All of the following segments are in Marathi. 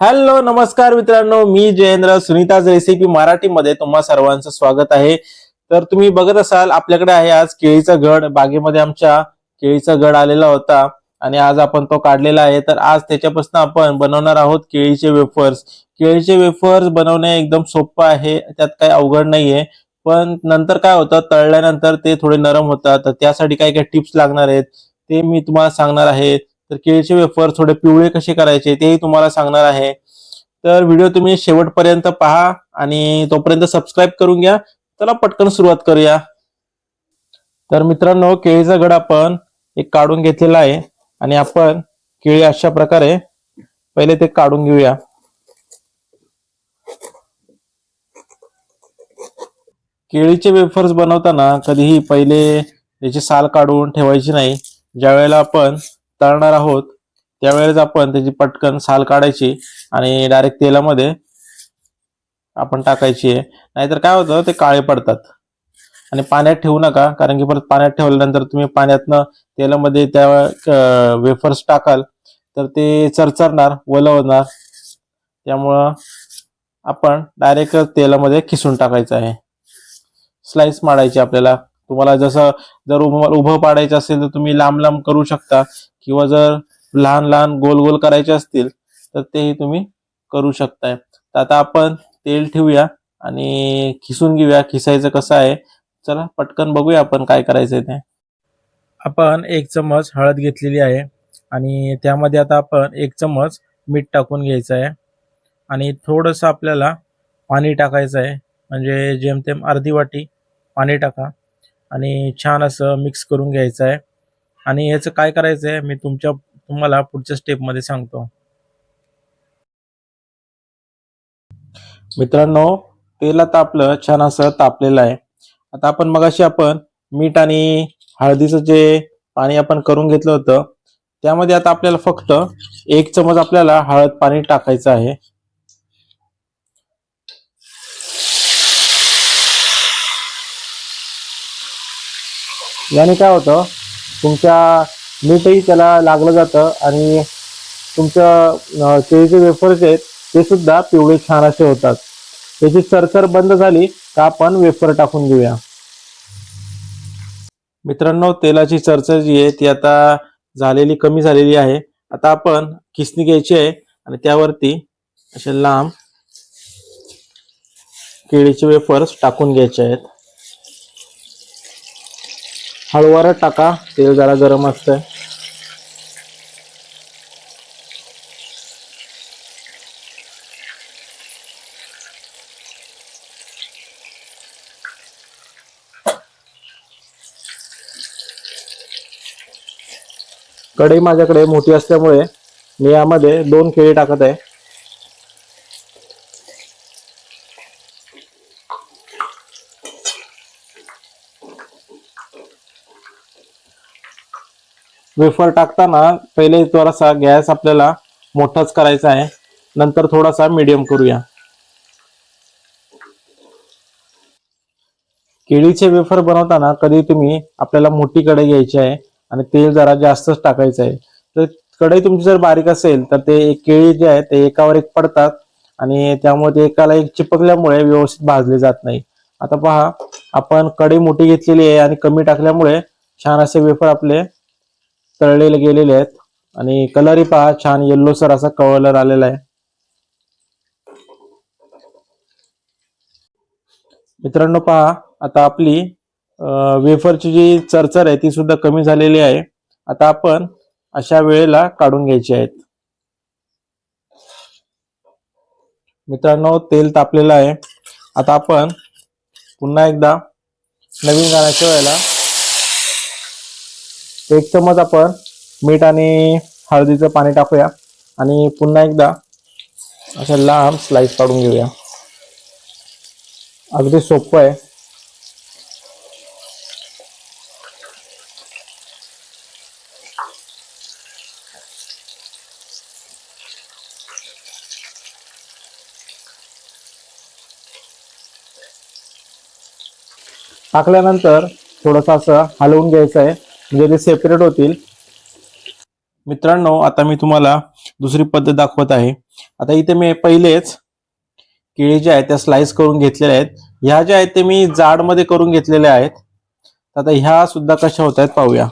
हॅलो नमस्कार मित्रांनो मी जयेंद्र सुनीताज रेसिपी मराठीमध्ये तुम्हा सर्वांचं स्वागत आहे. तर तुम्ही बघत असाल आपल्याकडे आहे आज केळीचा घड बागेमध्ये आमच्या केळीचा घड आलेला होता आणि आज आपण तो काढलेला आहे. तर आज त्याच्यापासून आपण बनवणार आहोत केळीचे वेफर्स केळीचे वेफर्स बनवणे एकदम सोपं आहे त्यात काही अवघड नाहीये. पण नंतर काय होतं तळल्यानंतर ते थोडे नरम होतात. तर त्यासाठी काही काही टिप्स लागणार आहेत ते मी तुम्हाला सांगणार आहे. तर केळीचे वेफर थोडे पिवळे कसे करायचे तेही तुम्हाला सांगणार आहे. तर व्हिडिओ तुम्ही शेवटपर्यंत पहा आणि तोपर्यंत सबस्क्राईब करून घ्या. चला पटकन सुरुवात करूया. तर मित्रांनो केळीचा गड आपण एक काढून घेतलेला आहे आणि आपण केळी अशा प्रकारे पहिले ते काढून घेऊया. केळीचे वेफर्स बनवताना कधीही पहिले त्याची साल काढून ठेवायची नाही. ज्या वेळेला आपण तळणार आहोत त्यावेळेस आपण त्याची पटकन साल काढायची आणि डायरेक्ट तेलामध्ये आपण टाकायची आहे. नाहीतर काय होतं ते काळे पडतात. आणि पाण्यात ठेवू नका कारण की परत पाण्यात ठेवल्यानंतर तुम्ही पाण्यातनं तेलामध्ये त्या वेफर्स टाकाल तर ते चरचरणार ओलं होणार त्यामुळं आपण डायरेक्ट तेलामध्ये खिसून टाकायचं आहे. स्लाइस मारायची आपल्याला. तुम्हाला जसं जर उभं उभं पाडायचं असेल तर तुम्ही लांब लांब करू शकता. किंवा जर लहान लहान गोल गोल करायचे असतील तर तेही तुम्ही करू शकताय. तर आता आपण तेल ठेवूया आणि खिसून घेऊया. खिसायचं कसं आहे? चला पटकन बघूया आपण काय करायचं ते. आपण एक चमच हळद घेतलेली आहे आणि त्यामध्ये आता आपण एक चमच मीठ टाकून घ्यायचं आहे. आणि थोडंसं आपल्याला पाणी टाकायचं आहे. म्हणजे जेमतेम अर्धी वाटी पाणी टाका. आणि छान असं मिक्स करून घ्यायचं आहे आणि याचं काय करायचं आहे मी तुमच्या तुम्हाला पुढच्या स्टेपमध्ये सांगतो. मित्रांनो तेल आता आपलं छान असं तापलेलं आहे. आता आपण मगाशी आपण मीठ आणि हळदीचं जे पाणी आपण करून घेतलं होतं त्यामध्ये आता आपल्याला फक्त एक चमच आपल्याला हळद पाणी टाकायचं आहे. याने काय होतं तुमच्या मीठही त्याला लागलं जातं आणि तुमचं केळीचे वेफर्स आहेत ते सुद्धा पिवळे छान असे होतात. त्याची चरचर बंद झाली का आपण वेफर टाकून घेऊया. मित्रांनो तेलाची चरचर जी आहे ती आता झालेली कमी झालेली आहे. आता आपण किसणी घ्यायची आहे आणि त्यावरती असे लांब केळीचे वेफर्स टाकून घ्यायचे आहेत. हळूवारच टाका तेल जरा गरम असतंय. कढई माझ्याकडे मोठी असल्यामुळे मी यामध्ये दोन केळी टाकत आहे. वेफर टाकताना पहिले थोडासा गॅस आपल्याला मोठाच करायचा आहे. नंतर थोडासा मीडियम करूया. केळीचे वेफर बनवताना कधी तुम्ही आपल्याला मोठी कढई घ्यायची आहे आणि तेल जरा जास्तच टाकायचं आहे. तर कढई तुमची जर बारीक असेल तर ते एक केळी जे आहे ते एकावर एक पडतात आणि त्यामुळे ते एकाला एक चिपकल्यामुळे व्यवस्थित भाजले जात नाही. आता पहा आपण कढई मोठी घेतलेली आहे आणि कमी टाकल्यामुळे छान असे वेफर आपले तळलेले गेलेले आहेत. आणि कलरही पहा छान येल्लोसर असा कलर आलेला आहे. मित्रांनो पहा आता आपली वेफरची जी चरचर आहे ती सुद्धा कमी झालेली आहे. आता आपण अशा वेळेला काढून घ्यायची आहेत. मित्रांनो तेल तापलेलं आहे. आता आपण पुन्हा एकदा नवीन गाण्याच्या वेळेला एक चमच आपण मीठ आणि हळदीचं पाणी टाकूया. आणि पुन्हा एकदा अशा लांब स्लाइस काढून घेऊया. अगदी सोपं आहे. टाकल्यानंतर थोडंसं असं हलवून घ्यायचं आहे. म्हणजे ते सेपरेट होतील. मित्रांनो आता मी तुम्हाला दुसरी पद्धत दाखवत आहे. आता इथे मी पहिलेच केळी ज्या आहेत त्या स्लाइस करून घेतलेल्या आहेत. ह्या ज्या आहेत ते मी जाडमध्ये करून घेतलेल्या आहेत. आता ह्या सुद्धा कशा होत आहेत पाहूया.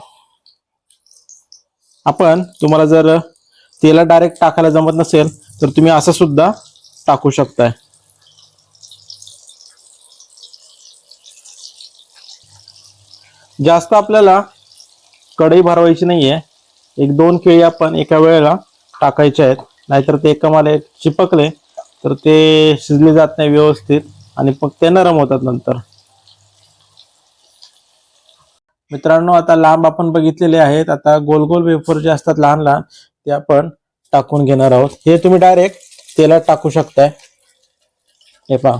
आपण तुम्हाला जर तेला डायरेक्ट टाकायला जमत नसेल तर तुम्ही असं सुद्धा टाकू शकताय. जास्त आपल्याला कढई भरवायची नाहीये. एक दोन केळी आपण एका वेळेला टाकायचे आहेत. नाहीतर ते एका मला चिपकले तर ते शिजले जात नाही व्यवस्थित आणि मग ते नरम होतात नंतर. मित्रांनो आता लांब आपण बघितलेले आहेत. आता गोल गोल वेफर जे असतात लहान लहान ते आपण टाकून घेणार आहोत. हे तुम्ही डायरेक्ट तेलात टाकू शकताय. हे पहा.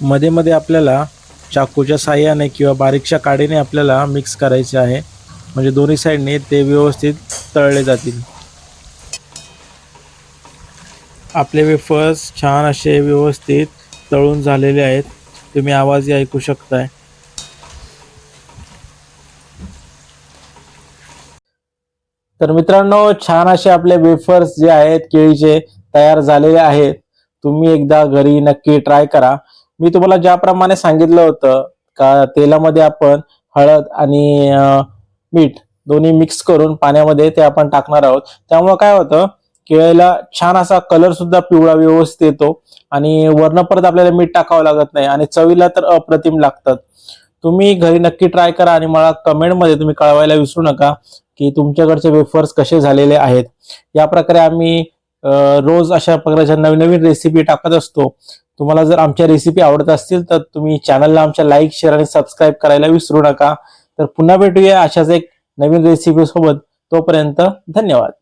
मध्ये मध्ये आपल्याला चाकूच्या साह्याने किंवा बारीकशा काडीने आपल्याला मिक्स करायचे आहे. म्हणजे दोन्ही साईडने ते व्यवस्थित तळले जातील. आपले वेफर्स छान असे व्यवस्थित तळून झालेले आहेत. तुम्ही आवाजही ऐकू शकताय. तर मित्रांनो छान असे आपले वेफर्स जे आहेत केळीचे तयार झालेले आहेत. तुम्ही एकदा घरी नक्की ट्राय करा. मी तुम्हाला ज्याप्रमाणे सांगितलं होतं का तेलामध्ये आपण हळद आणि मीठ दोन्ही मिक्स करून पाण्यामध्ये ते आपण टाकणार आहोत. त्यामुळे काय होतं केळीला छान असा कलर सुद्धा पिवळा व्यवस्थित येतो आणि वर्ण परत आपल्याला मीठ टाकावं लागत नाही आणि चवीला तर अप्रतिम लागतात. तुम्ही घरी नक्की ट्राय करा आणि मला कमेंटमध्ये तुम्ही कळवायला विसरू नका की तुमच्याकडचे वेफर्स कसे झालेले आहेत. या प्रकारे आम्ही रोज अशा प्रकारच्या नवीन नवीन रेसिपी टाकत असतो. तुम्हाला जर आमच्या रेसिपी आवडत असतील तर तुम्ही चॅनलला आमच्या लाईक शेअर आणि सबस्क्राईब करायला विसरू नका. तर पुन्हा भेटूया अशाच एक नवीन रेसिपी सोबत. तोपर्यंत धन्यवाद.